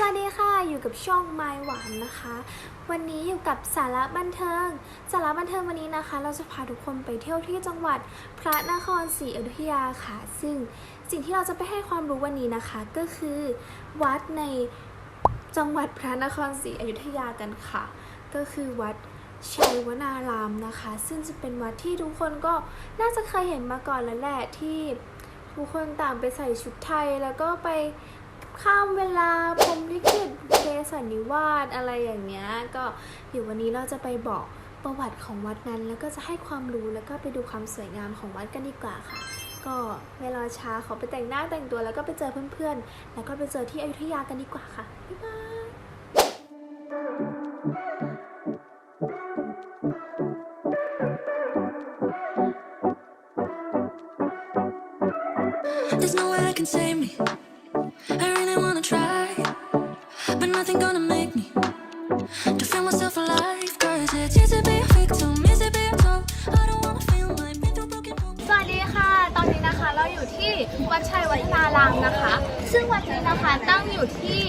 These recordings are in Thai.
สวัสดีค่ะอยู่กับช่องไมหวานนะคะ วันนี้อยู่กับสาระบันเทิง สาระบันเทิงวันนี้นะคะ เราจะพาทุกคนไปเที่ยวที่จังหวัดพระนครศรีอยุธยาค่ะ ซึ่งสิ่งที่เราจะไปให้ความรู้วันนี้นะคะ ก็คือวัดในจังหวัดพระนครศรีอยุธยากันค่ะ ก็คือวัดชัยวนารามนะคะ ซึ่งจะเป็นวัดที่ทุกคนก็น่าจะเคยเห็นมาก่อนแล้วแหละที่ทุกคนต่างไปใส่ชุดไทยแล้วก็ไป ข้ามเวลาพรมลิขิตเพสันนิวาสอะไรอย่างเงี้ย ก็เดี๋ยววันนี้เราจะไปบอกประวัติของวัดนั้น แล้วก็จะให้ความรู้แล้วก็ไปดูความสวยงามของวัดกันดีกว่าค่ะ ก็ไม่รอช้าขอไปแต่งหน้าแต่งตัวแล้วก็ไปเจอเพื่อนๆ แล้วก็ไปเจอที่อยุธยากันดีกว่าค่ะบ๊ายบาย There's no way that can save me. Try, but nothing gonna make me to feel myself alive. Cause it's easy to be a victim, easy to be a toe. I don't wanna feel like been through broken homes. สวัสดีค่ะ ตอนนี้นะคะเราอยู่ที่วัดชัยวัฒนารามนะคะ ซึ่งวัดนี้นะคะตั้งอยู่ที่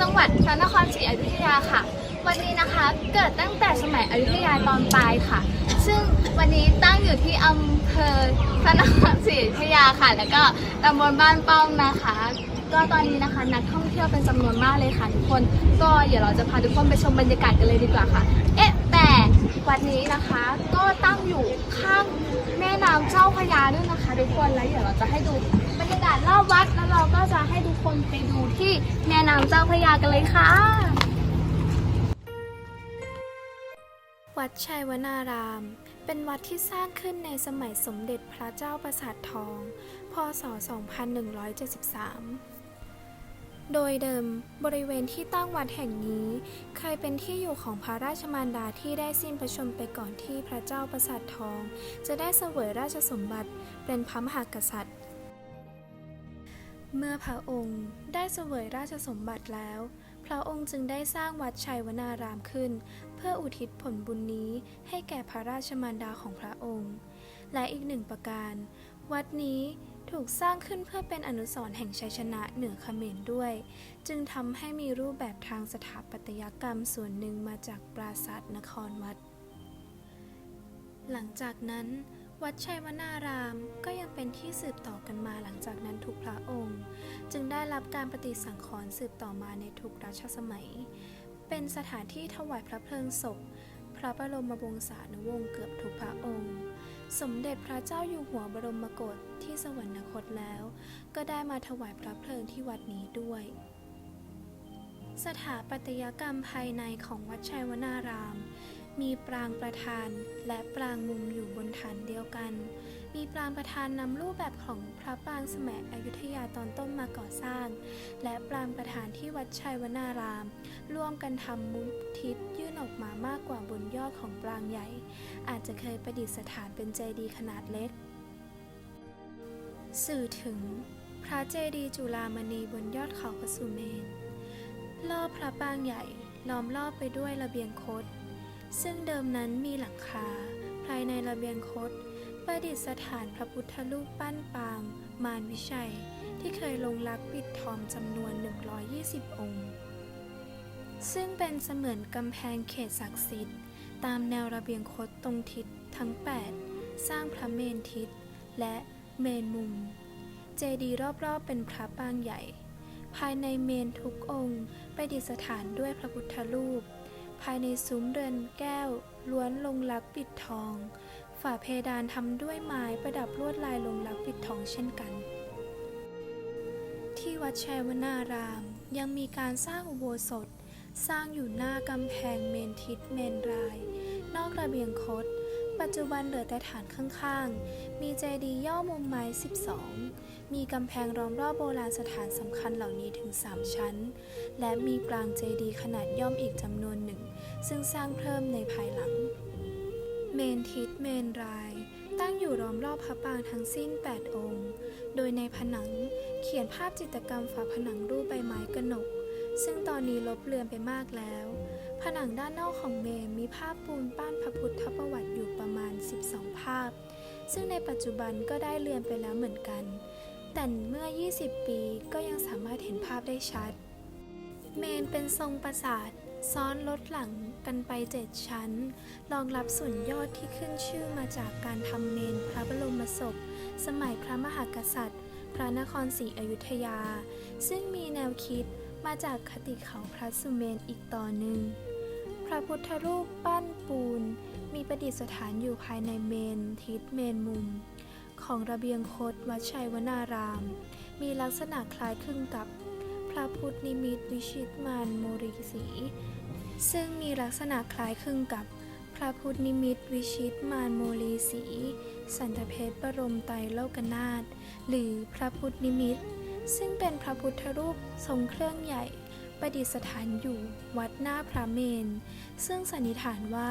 จังหวัดพระนครศรีอยุธยาค่ะ วันนี้นะคะเกิดตั้งแต่สมัยอยุธยาตอนปลายค่ะ ซึ่งวันนี้ตั้งอยู่ที่อำเภอพระนครศรีอยุธยาค่ะ แล้วก็ตำบลบ้านป้องนะคะ ก็ตอนนี้นะคะนักท่องเที่ยวเป็นจำนวนมากเลยค่ะทุกคน ก็เดี๋ยวเราจะพาทุกคนไปชมบรรยากาศกันเลยดีกว่าค่ะ เอ๊ะแต่วัดนี้นะคะก็ตั้งอยู่ข้างแม่น้ำเจ้าพระยาด้วยนะคะ ทุกคนแล้วเดี๋ยวเราจะให้ดูบรรยากาศรอบวัดแล้วเราก็จะให้ทุกคนไปดูที่แม่น้ำเจ้าพระยากันเลยค่ะ วัดชัยวนาราม เป็นวัดที่สร้างขึ้นในสมัยสมเด็จพระเจ้าประสาททอง พศ 2173 โดยเดิมบริเวณที่ตั้งวัดแห่งนี้ เคยเป็นที่อยู่ของพระราชมารดาที่ได้สิ้นพระชนม์ไปก่อนที่พระเจ้าประสาททอง จะได้เสวยราชสมบัติเป็นพระมหากษัตริย์ เมื่อพระองค์ได้เสวยราชสมบัติแล้ว พระองค์จึงได้สร้างวัดชัยวนารามขึ้น เพื่ออุทิศผลบุญนี้ให้แก่พระราชมารดาของพระองค์ และอีกหนึ่งประการ วัดนี้ ถูกสร้างขึ้นเพื่อเป็นอนุสรณ์แห่งชัยชนะเหนือเขมรด้วย จึงทำให้มีรูปแบบทางสถาปัตยกรรมส่วนหนึ่งมาจากปราสาทนครวัด หลังจากนั้นวัดชัยวนารามก็ยังเป็นที่สืบต่อกันมาหลังจากนั้นทุกพระองค์ จึงได้รับการปฏิสังขรณ์สืบต่อมาในทุกรัชสมัย เป็นสถานที่ถวายพระเพลิงศพ พระบรมวงศานุวงศ์เกือบทุกพระองค์ สมเด็จพระเจ้าอยู่หัวบรมโกศที่สวรรคตแล้ว ก็ได้มาถวายพระเพลิงที่วัดนี้ด้วย สถาปัตยกรรมภายในของวัดชัยวนาราม มีปรางประธานและปรางมุมอยู่บนฐานเดียวกันมีปรางประธานนำรูปแบบของพระปรางสมัยอยุธยาตอนต้นมาก่อสร้าง และปรางประธานที่วัดชัยวนาราม ร่วมกันทำมุทิศยื่นออกมามากกว่าบนยอดของปรางใหญ่ อาจจะเคยประดิษฐานเป็นเจดีย์ขนาดเล็ก สื่อถึงพระเจดีย์จุฬามณีบนยอดเขาพระสุเมนรอบพระปรางใหญ่ล้อมรอบไปด้วยระเบียงคดซึ่งเดิมนั้นมีหลังคา ภายในระเบียงคด ประดิษฐานพระพุทธรูปปั้นปาง มารวิชัย ที่เคยลงรักปิดทองจำนวน 120 องค์ ซึ่งเป็นเสมือนกำแพงเขตศักดิ์สิทธิ์ ตามแนวระเบียงคดตรงทิศทั้ง 8 สร้างพระเมนทิศ และเมนมุม เจดีย์รอบๆเป็นพระปางใหญ่ ภายในเมนทุกองค์ประดิษฐานด้วยพระพุทธรูป ภายในซุ้มเรือนแก้วล้วนลงรักปิดทองาเพดานทำด้วยไม้ประดับลวดลายลงรักปิดทองเช่นกัน ที่วัดชัยวนารามยังมีการสร้างอุโบสถ สร้างอยู่หน้ากำแพงเมนทิศเมนราย นอกระเบียงคดปัจจุบันเหลือแต่ฐานข้างๆ มีเจดีย์ย่อมุมไม้ 12 มีกำแพงล้อมรอบโบราณสถานสำคัญเหล่านี้ถึง 3 ชั้น และมีปรางเจดีย์ขนาดย่อมอีกจำนวนหนึ่ง ซึ่งสร้างเพิ่มในภายหลัง เมนทิศเมนราย ตั้งอยู่ล้อมรอบพระปรางทั้งสิ้น 8 องค์ โดยในผนังเขียนภาพจิตรกรรมฝาผนังรูปใบไม้กระหนก ซึ่งตอนนี้ลบเลือนไปมากแล้ว ผนังด้านนอกของเมนมีภาพปูนปั้นพระพุทธประวัติอยู่ประมาณ 12 ภาพ ซึ่งในปัจจุบันก็ได้เลือนไปแล้วเหมือนกัน แต่เมื่อ 20 ปีก็ยังสามารถเห็นภาพได้ชัด เมนเป็นทรงปราสาท ซ้อนลดหลังกันไปเจ็ดชั้น รองรับส่วนยอดที่ขึ้นชื่อมาจากการทำเมนพระบรมศพ สมัยพระมหากษัตริย์ พระนครศรีอยุธยา ซึ่งมีแนวคิดมาจากคติเขาพระสุเมนอีกต่อหนึ่ง พระพุทธรูปปั้นปูน มีประดิษฐานอยู่ภายในเมนทิศเมนมุม ของระเบียงคดวัดชัยวนาราม มีลักษณะคล้ายคลึงกับ ระพุทธนิมิตวิชิตมานโมริสี ซึ่งมีลักษณะคล้ายคลึงกับพระพุทธนิมิตวิชิตมานโมลีสีสันตเพชรบรมไตรโลกนาถหรือพระพุทธนิมิต ซึ่งเป็นพระพุทธรูปทรงเครื่องใหญ่ประดิษฐานอยู่วัดหน้าพระเมน ซึ่งสันนิษฐานว่า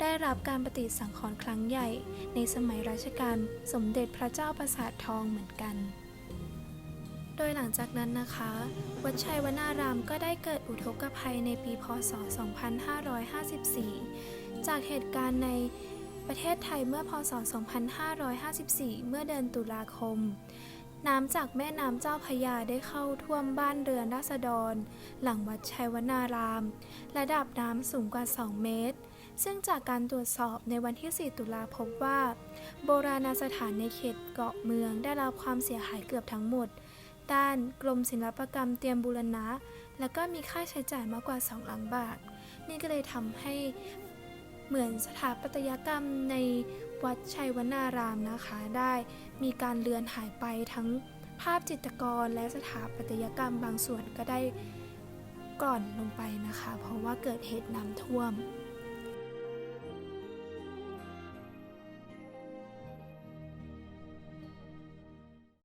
ได้รับการปฏิสังขรณ์ครั้งใหญ่ ในสมัยรัชกาลสมเด็จพระเจ้าประสาททองเหมือนกัน โดยหลังจากนั้นนะคะ วัดชัยวนารามก็ได้เกิดอุทกภัยในปีพศ 2554 จากเหตุการณ์ในประเทศไทยเมื่อพศ 2554 เมื่อเดือนตุลาคม น้ำจากแม่น้ำเจ้าพยาได้เข้าท่วมบ้านเรือนราษฎร หลังวัดชัยวนาราม ระดับน้ำสูงกว่า 2 เมตร ซึ่งจากการตรวจสอบในวันที่ 4 ตุลาพบว่า โบราณสถานในเขตเกาะเมืองได้รับความเสียหายเกือบทั้งหมด ด้านกรมศิลปกรรมเตรียมบูรณะ แล้วก็มีค่าใช้จ่ายมากกว่า 2 ล้านบาท นี่ก็เลยทำให้เหมือนสถาปัตยกรรมในวัดชัยวนารามนะคะ ได้มีการเลือนหายไปทั้งภาพจิตรกรและสถาปัตยกรรมบางส่วนก็ได้ก่อนลงไปนะคะ เพราะว่าเกิดเหตุน้ำท่วม